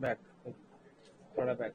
Back थोड़ा back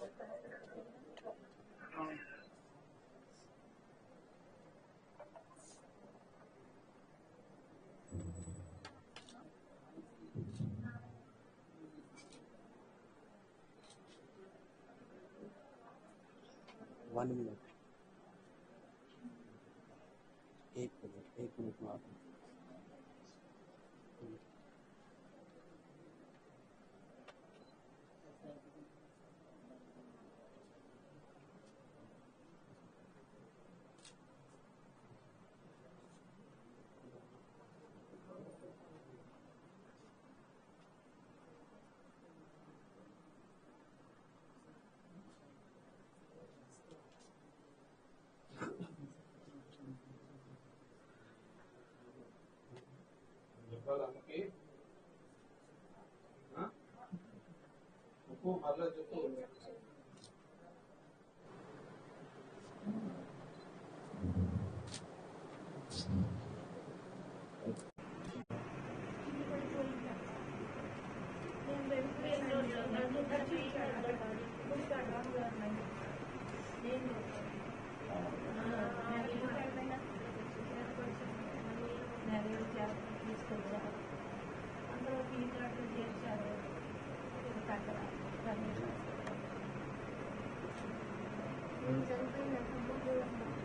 one minute. Jangan 易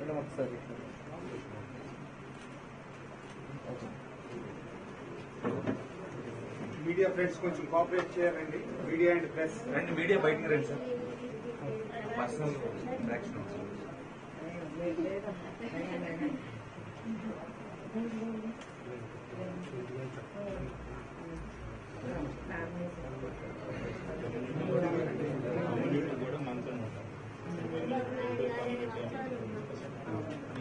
madam ఒకసారి media friends కొంచెం కోఆపరేట్ చేయాలండి. Media and press. రండి మీడియా బయటికి రండి sir. Personal interaction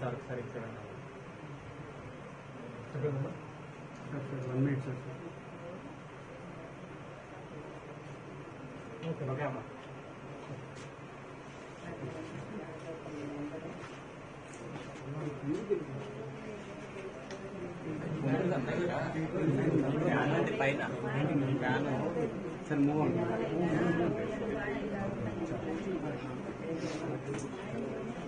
sir sir ఇక్కడ వన్ మినిట్ సార్ ఓకే అమ్మా ఫ్యాన్ అంటే పైన ఫ్యాన్ సార్ మూవ్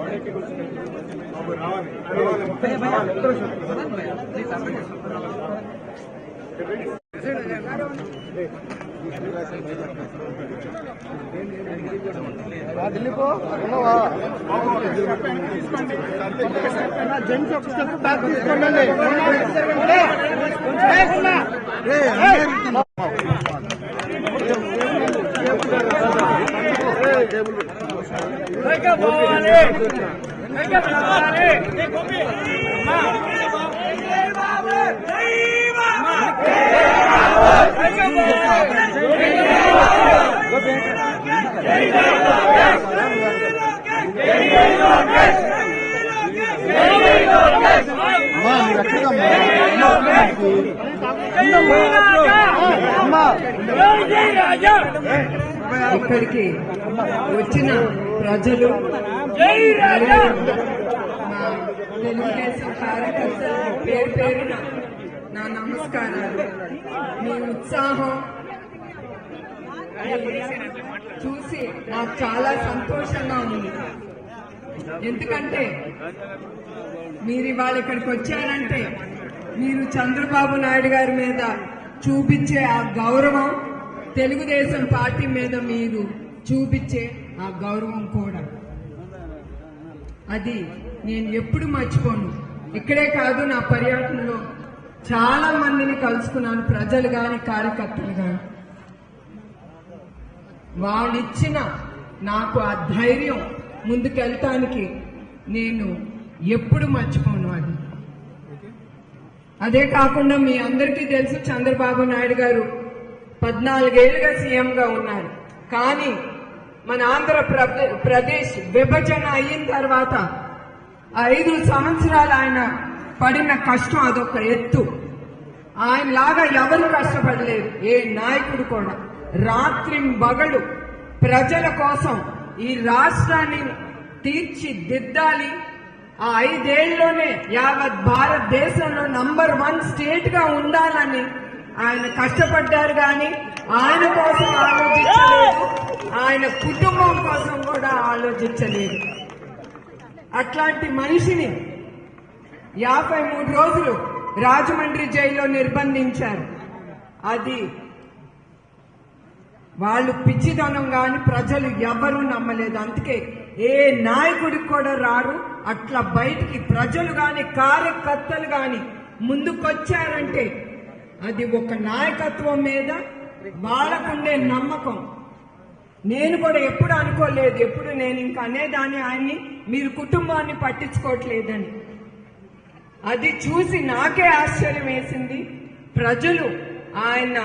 వచ్చి జెంట్స్ ఒక స్టెప్ బ్యాక్ తీసుకోండి ఇక్కడికి వచ్చిన ప్రజలు తెలుగుదేశం కార్యకర్తలు పేరు పేరున నా నమస్కారాలు. మీ ఉత్సాహం చూసి నాకు చాలా సంతోషంగా ఉంది. ఎందుకంటే మీరు ఇవాళ ఇక్కడికి వచ్చారంటే మీరు చంద్రబాబు నాయుడు గారి మీద చూపించే ఆ గౌరవం తెలుగుదేశం పార్టీ మీద మీరు చూపించే ఆ గౌరవం కూడా. అది నేను ఎప్పుడు మర్చిపోను. ఇక్కడే కాదు నా పర్యటనలో చాలా మందిని కలుసుకున్నాను ప్రజలు కాని కార్యకర్తలు గాని. వాళ్ళిచ్చిన నాకు ఆ ధైర్యం ముందుకెళ్ళటానికి నేను ఎప్పుడు మర్చిపోను అది. అదే కాకుండా మీ అందరికీ తెలుసు చంద్రబాబు నాయుడు గారు పద్నాలుగేళ్ళుగా సీఎంగా ఉన్నారు. కానీ మన ఆంధ్రప్రదేశ్ ప్రదేశ్ విభజన అయిన తర్వాత ఐదు సంవత్సరాలు ఆయన పడిన కష్టం అదొక ఎత్తు. ఆయన లాగా ఎవరు కష్టపడలేరు ఏ నాయకుడు కూడా. రాత్రి బగలు ప్రజల కోసం ఈ రాష్ట్రాన్ని తీర్చిదిద్దాలి. ఆ ఐదేళ్ళలోనే యావత్ భారతదేశంలో నంబర్ వన్ స్టేట్గా ఉండాలని ఆయన కష్టపడ్డారు కానీ ఆయన కోసం ఆలోచించలేదు. ఆయన కుటుంబం కోసం కూడా ఆలోచించలేదు. అట్లాంటి మనిషిని యాభై మూడు రోజులు రాజమండ్రి జైల్లో నిర్బంధించారు. అది వాళ్ళు పిచ్చిదనం కానీ ప్రజలు ఎవరూ నమ్మలేదు. అందుకే ఏ నాయకుడికి కూడా రారు. అట్లా బయటికి ప్రజలు కానీ కార్యకర్తలు కానీ ముందుకొచ్చారంటే అది ఒక నాయకత్వం మీద వాళ్ళకుండే నమ్మకం. నేను కూడా ఎప్పుడు అనుకోలేదు ఎప్పుడు నేను ఇంకా అనేదాన్ని ఆయన్ని మీరు కుటుంబాన్ని పట్టించుకోవట్లేదని. అది చూసి నాకే ఆశ్చర్యం వేసింది. ప్రజలు ఆయన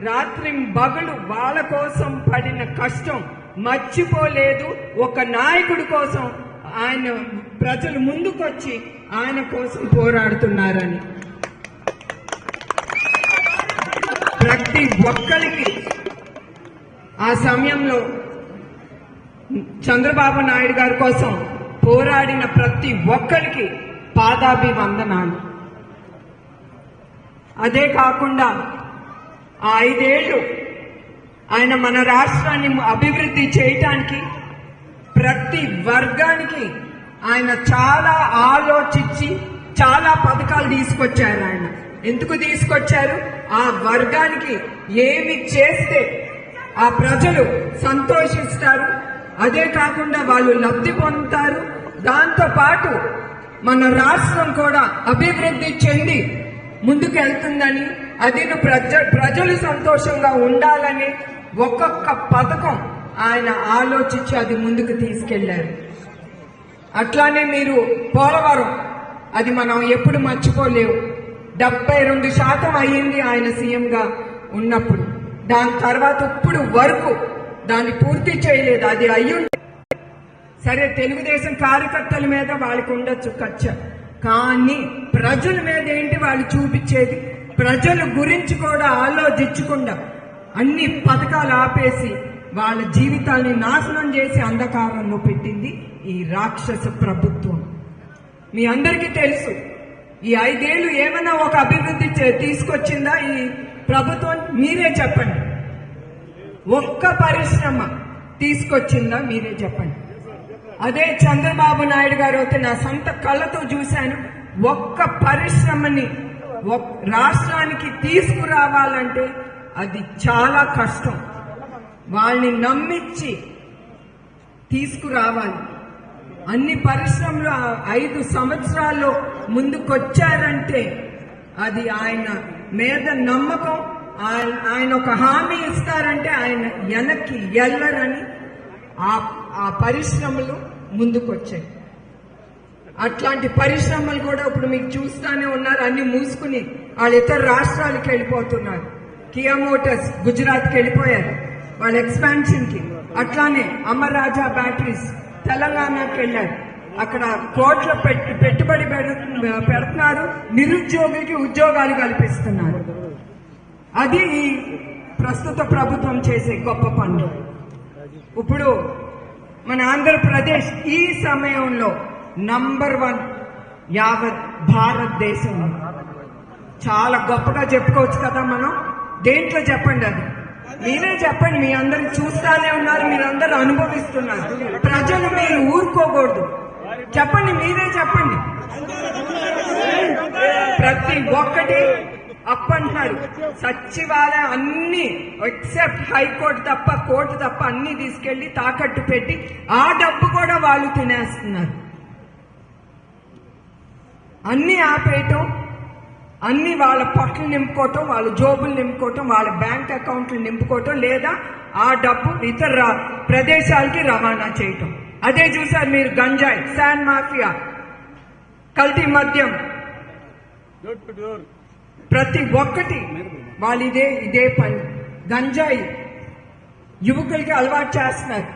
రాత్రి బగలు వాళ్ళ కోసం పడిన కష్టం మర్చిపోలేదు. ఒక నాయకుడి కోసం ఆయన ప్రజలు ముందుకొచ్చి ఆయన కోసం పోరాడుతున్నారని. ప్రతి ఒక్కరికి ఆ సమయంలో చంద్రబాబు నాయుడు గారి కోసం పోరాడిన ప్రతి ఒక్కరికి పాదాభివందనాలు. అదే కాకుండా ఆ ఐదేళ్ళు ఆయన మన రాష్ట్రాన్ని అభివృద్ధి చేయటానికి ప్రతి వర్గానికి ఆయన చాలా ఆలోచించి చాలా పథకాలు తీసుకొచ్చారు ఆయన. ఎందుకు తీసుకొచ్చారు? ఆ వర్గానికి ఏమి చేస్తే ఆ ప్రజలు సంతోషిస్తారు? అదే కాకుండా వాళ్ళు లబ్ధి పొందుతారు. దాంతో పాటు మన రాష్ట్రం కూడా అభివృద్ధి చెంది ముందుకు వెళ్తుందని అది ప్రజ ప్రజలు సంతోషంగా ఉండాలని ఒక్కొక్క పథకం ఆయన ఆలోచించి అది ముందుకు తీసుకెళ్ళారు. అట్లానే మీరు పోలవరం అది మనం ఎప్పుడు మర్చిపోలేవు. డెబ్బై రెండు శాతం అయ్యింది ఆయన సీఎంగా ఉన్నప్పుడు. దాని తర్వాత ఇప్పుడు వరకు దాన్ని పూర్తి చేయలేదు. అది అయ్యుంటే సరే తెలుగుదేశం కార్యకర్తల మీద వాళ్ళకి ఉండొచ్చు ఖర్చ కానీ ప్రజల మీద ఏంటి వాళ్ళు చూపించేది? ప్రజల గురించి కూడా ఆలోచించకుండా అన్ని పథకాలు ఆపేసి వాళ్ళ జీవితాన్ని నాశనం చేసి అంధకారంలో పెట్టింది ఈ రాక్షస ప్రభుత్వం. మీ అందరికీ తెలుసు ఈ ఐదేళ్ళు ఏమైనా ఒక అభివృద్ధి చే- తీసుకొచ్చిందా? ఈ ప్రభుత్వం మీరే చెప్పండి. ఒక్క పరిశ్రమ తీసుకొచ్చిందా? మీరే చెప్పండి. అదే చంద్రబాబు నాయుడు గారు అయితే నా సొంత కళ్ళతో చూశాను. ఒక్క పరిశ్రమని రాష్ట్రానికి తీసుకురావాలంటే అది చాలా కష్టం. వాళ్ళని నమ్మించి తీసుకురావాలి. అన్ని పరిశ్రమలు ఐదు సంవత్సరాల్లో ముందుకొచ్చారంటే అది ఆయన మీద నమ్మకం ఆయన ఆయన ఒక హామీ ఇస్తారంటే ఆయన వెనక్కి వెళ్ళరని ఆ ఆ పరిశ్రమలు ముందుకొచ్చాయి. అట్లాంటి పరిశ్రమలు కూడా ఇప్పుడు మీకు చూస్తానే ఉన్నారు అన్ని మూసుకుని వాళ్ళు ఇతర రాష్ట్రాలకు వెళ్ళిపోతున్నారు. కియా మోటార్స్ గుజరాత్కి వెళ్ళిపోయారు వాళ్ళ ఎక్స్పాన్షన్కి. అట్లానే అమర్ రాజా బ్యాటరీస్ తెలంగాణకి వెళ్ళారు అక్కడ కోట్ల పెట్టి పెట్టుబడి పెడు- పెడుతున్నారు నిరుద్యోగికి ఉద్యోగాలు కల్పిస్తున్నారు అది ఈ ప్రస్తుత ప్రభుత్వం చేసే గొప్ప పనులు. ఇప్పుడు మన ఆంధ్రప్రదేశ్ ఈ సమయంలో నంబర్ వన్ యావత్ భారతదేశం. చాలా గొప్పగా చెప్పుకోవచ్చు కదా మనం. దేంట్లో చెప్పండి అది? మీరే చెప్పండి మీ అందరు చూస్తానే ఉన్నారు మీరందరూ అనుభవిస్తున్నారు. ప్రజలు మీరు ఊరుకోకూడదు. చెప్పండి మీరే చెప్పండి. ప్రతి ఒక్కటి అప్పంటున్నారు. సచివాలయం అన్ని ఎక్సెప్ట్ హైకోర్టు తప్ప కోర్టు తప్ప అన్ని తీసుకెళ్ళి తాకట్టు పెట్టి ఆ డబ్బు కూడా వాళ్ళు తినేస్తున్నారు. అన్ని ఆపేయటం అన్ని వాళ్ళ పట్లు నింపుకోవటం వాళ్ళ జోబులు నింపుకోవటం వాళ్ళ బ్యాంక్ అకౌంట్లు నింపుకోవటం లేదా ఆ డబ్బు ఇతర ప్రదేశాలకి రవాణా చేయటం. అదే చూసారు మీరు గంజాయి శాన్ మాఫియా కల్తీ మద్యం. ప్రతి ఒక్కటి వాళ్ళు ఇదే ఇదే పని. గంజాయి. యువకులకి అలవాటు చేస్తున్నారు.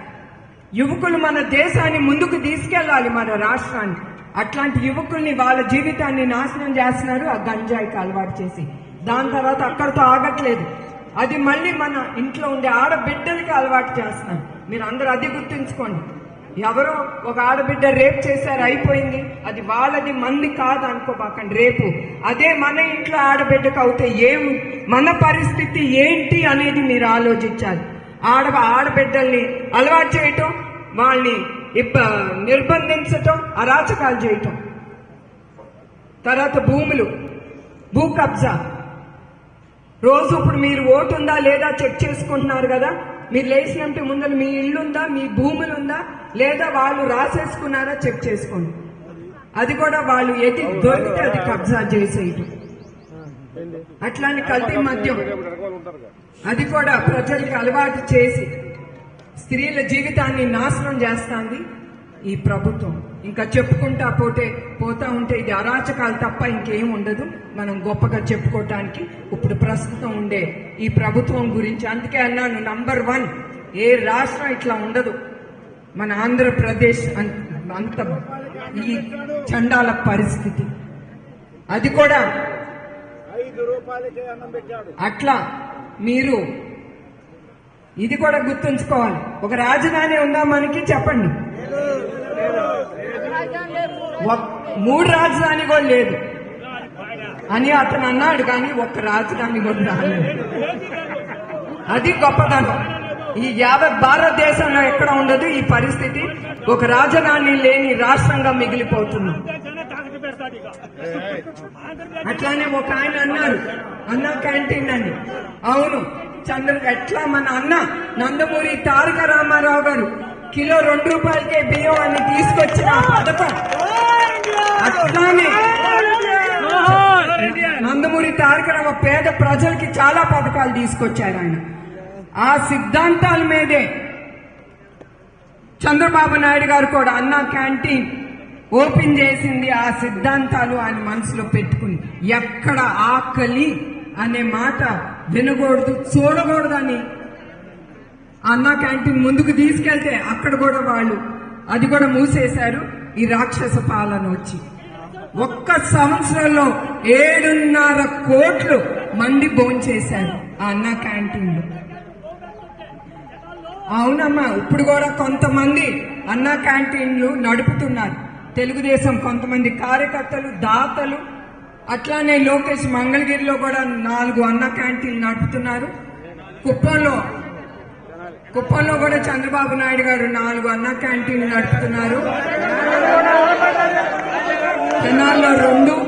యువకులు మన దేశాన్ని ముందుకు తీసుకెళ్ళాలి మన రాష్ట్రాన్ని. అట్లాంటి యువకుల్ని వాళ్ళ జీవితాన్ని నాశనం చేస్తున్నారు ఆ గంజాయికి అలవాటు చేసి. దాని తర్వాత అక్కడితో ఆగట్లేదు. అది మళ్ళీ మన ఇంట్లో ఉండే ఆడబిడ్డలకి అలవాటు చేస్తున్నారు. మీరు అందరూ అది గుర్తుంచుకోండి. ఎవరో ఒక ఆడబిడ్డ రేప్ చేశారు అయిపోయింది. అది వాళ్ళది మంది కాదు అనుకోబాకండి రేపు. అదే మన ఇంట్లో ఆడబిడ్డకు అవుతే ఏం మన పరిస్థితి ఏంటి అనేది మీరు ఆలోచించాలి. ఆడ ఆడబిడ్డల్ని అలవాటు చేయటం వాళ్ళని ఇబ్బ నిర్బంధించటం అరాచకాలు చేయటం. తర్వాత భూములు భూ కబ్జా. రోజు ఇప్పుడు మీరు ఓటు ఉందా లేదా చెక్ చేసుకుంటున్నారు కదా? మీరు లేచినట్టు ముందర మీ ఇల్లు ఉందా మీ భూములు ఉందా లేదా వాళ్ళు రాసేసుకున్నారా చెక్ చేసుకోండి. అది కూడా వాళ్ళు ఏది దొరికితే అది కబ్జా చేసేయటం. అట్లానే కల్తీ మద్యం. అది కూడా ప్రజలకి అలవాటు చేసి స్త్రీల జీవితాన్ని నాశనం చేస్తాంది ఈ ప్రభుత్వం. ఇంకా చెప్పుకుంటా పోతే పోతా ఉంటే ఇది అరాచకాలు తప్ప ఇంకేం ఉండదు. మనం గొప్పగా చెప్పుకోవటానికి ఇప్పుడు ప్రస్తుతం ఉండే ఈ ప్రభుత్వం గురించి అందుకే అన్నాను నంబర్ వన్ ఏ రాష్ట్రం ఇట్లా ఉండదు. మన ఆంధ్రప్రదేశ్ అంత ఈ చండాల పరిస్థితి. అది కూడా అట్లా మీరు ఇది కూడా గుర్తుంచుకోవాలి. ఒక రాజధాని ఉందా మనకి చెప్పండి. మూడు రాజధాని కూడా లేదు. అని అతను అన్నాడు కానీ ఒక్క రాజధాని కూడా రాలేదు. అది గొప్పతనం. ఈ యాభై భారతదేశంలో ఎక్కడ ఉండదు ఈ పరిస్థితి. ఒక రాజధాని లేని రాష్ట్రంగా మిగిలిపోతున్నాం అట్లానే ఒక ఆయన అన్నారు అన్న క్యాంటీన్ అని. అవును. చంద్ర ఎట్లా మన అన్న నందమూరి తారక రామారావు గారు కిలో రెండు రూపాయలకే బియ్యం అని తీసుకొచ్చిన పథకం. అట్లానే నందమూరి తారక రామ పేద ప్రజలకి చాలా పథకాలు తీసుకొచ్చారు ఆయన. ఆ సిద్ధాంతాల మీదే చంద్రబాబు నాయుడు గారు కూడా అన్న క్యాంటీన్ ఓపెన్ చేసింది. ఆ సిద్ధాంతాలు ఆయన మనసులో పెట్టుకుని ఎక్కడ ఆకలి అనే మాట వినకూడదు చూడకూడదని అన్న క్యాంటీన్ ముందుకు తీసుకెళ్తే అక్కడ కూడా వాళ్ళు అది కూడా మూసేశారు. ఈ రాక్షస పాలన వచ్చి ఒక్క సంవత్సరంలో ఏడున్నర కోట్లు మంది భోంచేశారు ఆ అన్న క్యాంటీన్లో. అవునమ్మా ఇప్పుడు కూడా కొంతమంది అన్న క్యాంటీన్లు నడుపుతున్నారు. తెలుగుదేశం కొంతమంది కార్యకర్తలు దాతలు అట్లానే లోకేష్ మంగళగిరిలో కూడా నాలుగు అన్న క్యాంటీన్లు నడుపుతున్నారు. కుప్పంలో కుప్పంలో కూడా చంద్రబాబు నాయుడు గారు నాలుగు అన్న క్యాంటీన్లు నడుపుతున్నారు. తెనాల్లో రెండు.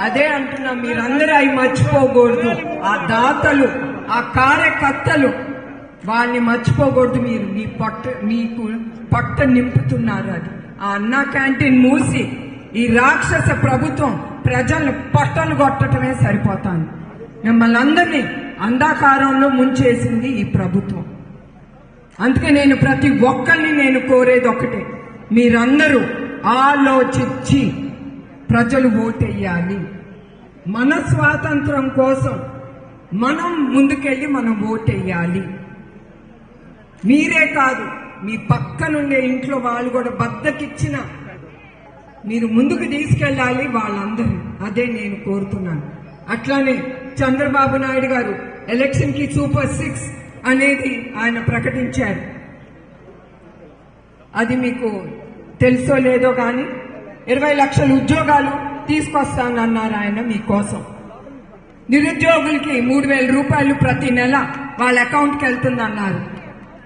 అదే అంటున్నా మీరందరూ అవి మర్చిపోకూడదు. ఆ దాతలు ఆ కార్యకర్తలు వాళ్ళని మర్చిపోకూడదు. మీరు మీ పట్ట మీకు పట్ట నింపుతున్నారు అది. ఆ అన్న క్యాంటీన్ మూసి ఈ రాక్షస ప్రభుత్వం ప్రజలు పొట్టలు కొట్టడమే సరిపోతాను మిమ్మల్ని అందరినీ అంధాకారంలో ముంచేసింది ఈ ప్రభుత్వం. అందుకే నేను ప్రతి ఒక్కరిని నేను కోరేది ఒకటే మీరందరూ ఆలోచించి ప్రజలు ఓటెయ్యాలి. మన స్వాతంత్రం కోసం మనం ముందుకెళ్ళి మనం ఓటేయాలి మీరే కాదు మీ పక్కనుండే ఇంట్లో వాళ్ళు కూడా బద్దకిచ్చిన మీరు ముందుకు తీసుకెళ్ళాలి వాళ్ళందరూ. అదే నేను కోరుతున్నాను. అట్లానే చంద్రబాబు నాయుడు గారు ఎలక్షన్కి సూపర్ సిక్స్ అనేది ఆయన ప్రకటించారు. అది మీకు తెలుసో లేదో కానీ ఇరవై లక్షల ఉద్యోగాలు తీసుకొస్తానన్నారు ఆయన మీకోసం నిరుద్యోగులకి మూడు వేల రూపాయలు ప్రతి నెల వాళ్ళ అకౌంట్కి వెళ్తుందన్నారు.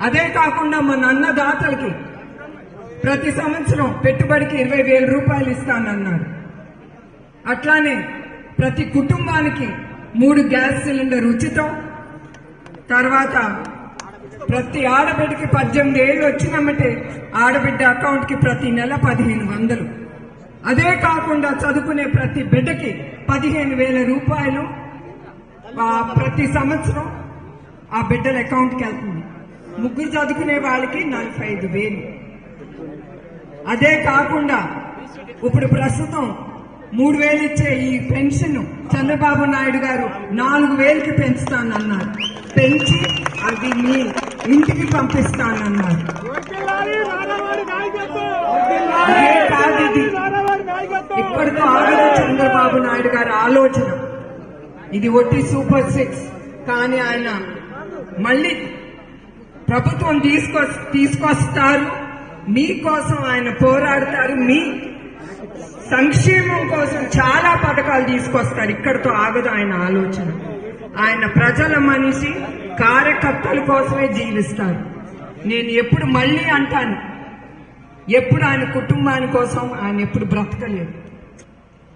అదే కాకుండా మన అన్నదాతలకి ప్రతి సంవత్సరం పెట్టుబడికి ఇరవై వేల రూపాయలు ఇస్తానన్నారు. అట్లానే ప్రతి కుటుంబానికి మూడు గ్యాస్ సిలిండర్ ఉచితం. తర్వాత ప్రతి ఆడబిడ్డకి పద్దెనిమిది ఏళ్ళు వచ్చినమ్మటే ఆడబిడ్డ అకౌంట్కి ప్రతి నెల పదిహేను వందలు. అదే కాకుండా చదువుకునే ప్రతి బిడ్డకి పదిహేను వేల రూపాయలు. ప్రతి సంవత్సరం ఆ బిడ్డల అకౌంట్కి వెళ్తుంది. ముగ్గురు చదువుకునే వాళ్ళకి నలభై ఐదు వేలు. అదే కాకుండా ఇప్పుడు ప్రస్తుతం మూడు వేలు ఇచ్చే ఈ పెన్షన్ చంద్రబాబు నాయుడు గారు నాలుగు వేలకి పెంచుతానన్నారు. పెంచి అది మీ ఇంటికి పంపిస్తానన్నారు. కాదు ఇది. ఇప్పటితో ఆగదు చంద్రబాబు నాయుడు గారి ఆలోచన. ఇది ఒట్టి సూపర్ సిక్స్. కానీ ఆయన మళ్ళీ ప్రభుత్వం తీసుకొ తీసుకొస్తారు. మీకోసం ఆయన పోరాడతారు మీ సంక్షేమం కోసం చాలా పథకాలు తీసుకొస్తారు. ఇక్కడితో ఆగదు ఆయన ఆలోచన. ఆయన ప్రజల మనిషి కార్యకర్తల కోసమే జీవిస్తారు. నేను ఎప్పుడు మళ్ళీ అంటాను ఎప్పుడు ఆయన కుటుంబాని కోసం ఆయన ఎప్పుడు బ్రతకలేదు.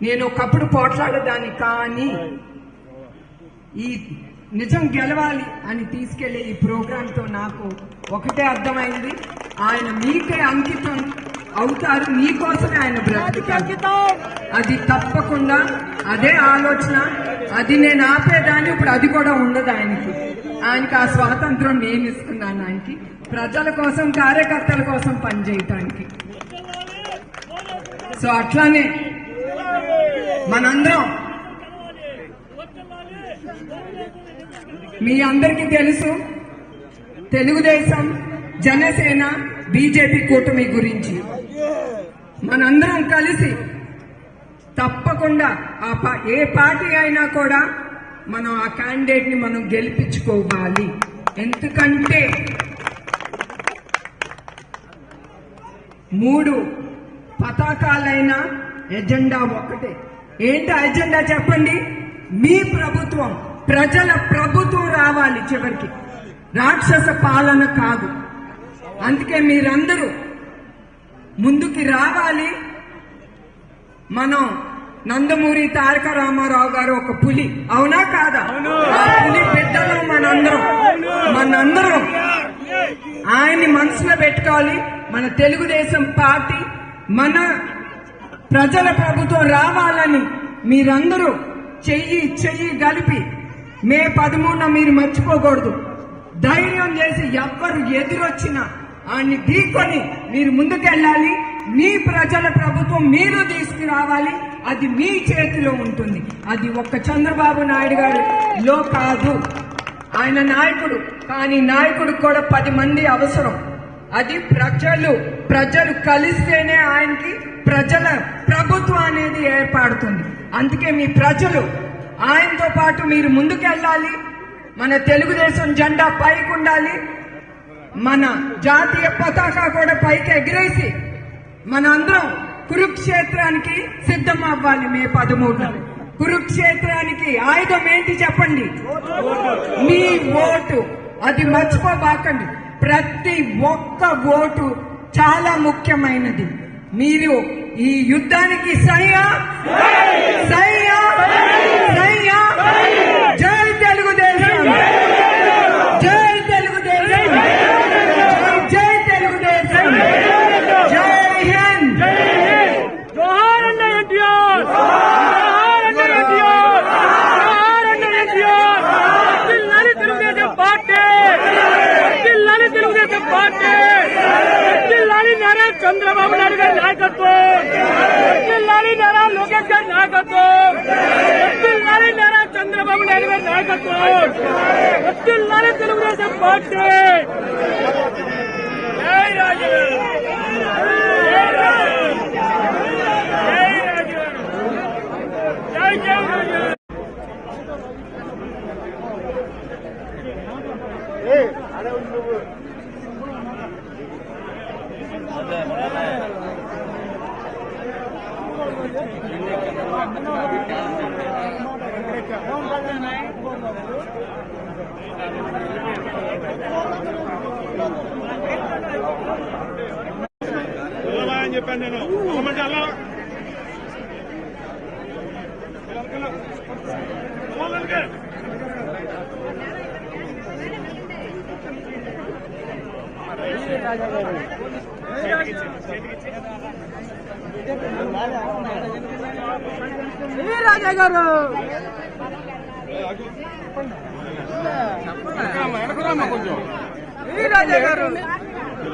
నేను ఒకప్పుడు పోట్లాడేదాన్ని కానీ ఈ నిజం గెలవాలి అని తీసుకెళ్ళే ఈ ప్రోగ్రాంతో నాకు ఒకటే అర్థమైంది. ఆయన మీకే అంకితం అవుతారు మీకోసమే ఆయన బ్రతుకుతారు. అది తప్పకుండా అదే ఆలోచన అది నేను ఆపేదాన్ని ఇప్పుడు అది కూడా ఉండదు ఆయనకి. ఆయనకి ఆ స్వాతంత్రం నేను ఇస్తున్నాను ఆయనకి. ప్రజల కోసం కార్యకర్తల కోసం పనిచేయటానికి. సో అట్లానే మనందరం మీ అందరికీ తెలుసు. తెలుగుదేశం జనసేన బీజేపీ కూటమి గురించి. మనందరం కలిసి తప్పకుండా ఆ ఏ పార్టీ అయినా కూడా మనం ఆ క్యాండిడేట్ని మనం గెలిపించుకోవాలి. ఎందుకంటే మూడు పతాకాలైన ఎజెండా ఒకటే ఏంటి అజెండా ఎజెండా చెప్పండి? మీ ప్రభుత్వం. ప్రజల ప్రభుత్వం రావాలి చివరికి. రాక్షస పాలన కాదు. అందుకే మీరందరూ ముందుకి రావాలి. మనం నందమూరి తారక రామారావు గారు ఒక పులి. అవునా కాదా? ఆ పులి బిడ్డలు మనందరం. మనందరం. ఆయన్ని మనసులో పెట్టుకోవాలి. మన తెలుగుదేశం పార్టీ మన ప్రజల ప్రభుత్వం రావాలని మీరందరూ చెయ్యి చెయ్యి కలిపి మే పదమూడున మీరు మర్చిపోకూడదు. ధైర్యం చేసి ఎవ్వరు ఎదురొచ్చినా ఆయన్ని ఢీకొని మీరు ముందుకెళ్ళాలి. మీ ప్రజల ప్రభుత్వం మీరు తీసుకురావాలి. అది మీ చేతిలో ఉంటుంది. అది ఒక్క చంద్రబాబు నాయుడు గారిలో కాదు. ఆయన నాయకుడు. కానీ నాయకుడు కూడా పది మంది అవసరం. అది ప్రజలు ప్రజలు కలిస్తేనే ఆయనకి ప్రజల ప్రభుత్వం అనేది ఏర్పడుతుంది. అందుకే మీ ప్రజలు ఆయనతో పాటు మీరు ముందుకెళ్ళాలి. మన తెలుగుదేశం జెండా పైకి ఉండాలి మన జాతీయ పతాక కూడా పైకి ఎగిరేసి మన అందరం కురుక్షేత్రానికి సిద్ధం అవ్వాలి మే పదమూడున. కురుక్షేత్రానికి ఆయుధం ఏంటి చెప్పండి? మీ ఓటు. అది మర్చిపోబాకండి. ప్రతి ఒక్క ఓటు చాలా ముఖ్యమైనది. మీరు ఈ యుద్ధానికి సయ్యా సయ్యా జై తెలుగుదేశం జై తెలుగుదేశం జై జై తెలుగుదేశం జై హింద్ జోహార్ అన్న ఎన్టీఆర్ జోహార్ అన్న ఎన్టీఆర్ జోహార్ అన్న ఎన్టీఆర్ జిల్లాని తెలుగుదేశం పార్టీ జిల్లాని తెలుగుదేశం పార్టీ జిల్లాని నారా చంద్రబాబు నాయుడు గారి నాయకత్వం జిల్లాని నారా లోకేష్ గారి నాయకత్వం నాయుడు గారి నాయకత్వం జిల్లాని తెలుగుదేశం పార్టీ అని చెప్పాను నేను గవర్నమెంట్ అలా రాజా గారు కొంచెం రాజా గారు